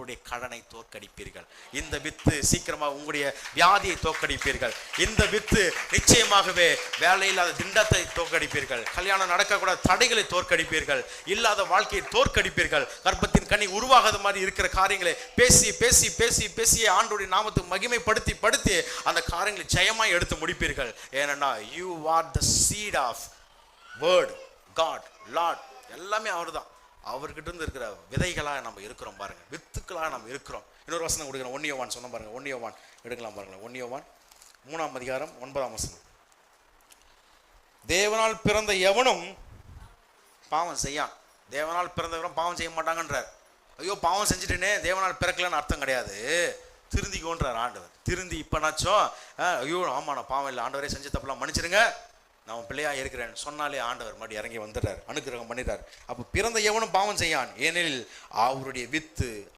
உங்களுடைய கடனை தோற்கடிப்பீர்கள். இந்த வித்து சீக்கிரமாக உங்களுடைய வியாதியை தோற்கடிப்பீர்கள். இந்த வித்து நிச்சயமாகவே வேலையில்லாத திண்டத்தை தோற்கடிப்பீர்கள். கல்யாணம் நடக்கக்கூடாத தடைகளை தோற்கடிப்பீர்கள். இல்லாத வாழ்க்கையை தோற்கடிப்பீர்கள். கர்ப்பத்தின் கனி உருவாகாத மாதிரி இருக்கிற காரியங்களை பேசி பேசி பேசி பேசி ஆண்டுடைய நாமத்துக்கு மகிமைப்படுத்தி படுத்தி அந்த காரியங்களை ஜெயமாக எடுத்து முடிப்பீர்கள். ஏனென்னா you are the seat of word God lord எல்லாமே அவர் தான் அவர்கிட்ட இருந்து இருக்கிற விதைகளாக நம்ம இருக்கிறோம் பாருங்க. வித்துக்களாக நம்ம இருக்கிறோம். இன்னொரு வசனம் கொடுக்குறோம் ஒன்னியோவான் சொன்ன பாருங்க. ஒன்னியோவான் எடுக்கலாம் பாருங்களேன் ஒன்னியோவான் மூணாம் அதிகாரம் ஒன்பதாம் வசனம். தேவனால் பிறந்த எவனும் பாவம் செய்யான் தேவனால் பிறந்தவரும் பாவம் செய்ய மாட்டாங்கன்றார். ஐயோ பாவம் செஞ்சுட்டேனே. தேவனால் பிறக்கலன்னு அர்த்தம் கிடையாது. திருந்திக்கோன்றார் ஆண்டவர். திருந்தி இப்போனாச்சும் ஐயோ ஆமாம் நான் பாவம் இல்லை. ஆண்டவரே செஞ்ச தப்பெல்லாம் மன்னிச்சிடுங்க நான் உன் பிள்ளையா இருக்கிறேன் சொன்னாலே ஆண்டவர் மறுபடி இறங்கி வந்துடுறார் அனுகிரகம் பண்ணிடுறார். அப்போ பிறந்த எவனும் பாவம் செய்யான். ஏனெனில் அவருடைய வித்து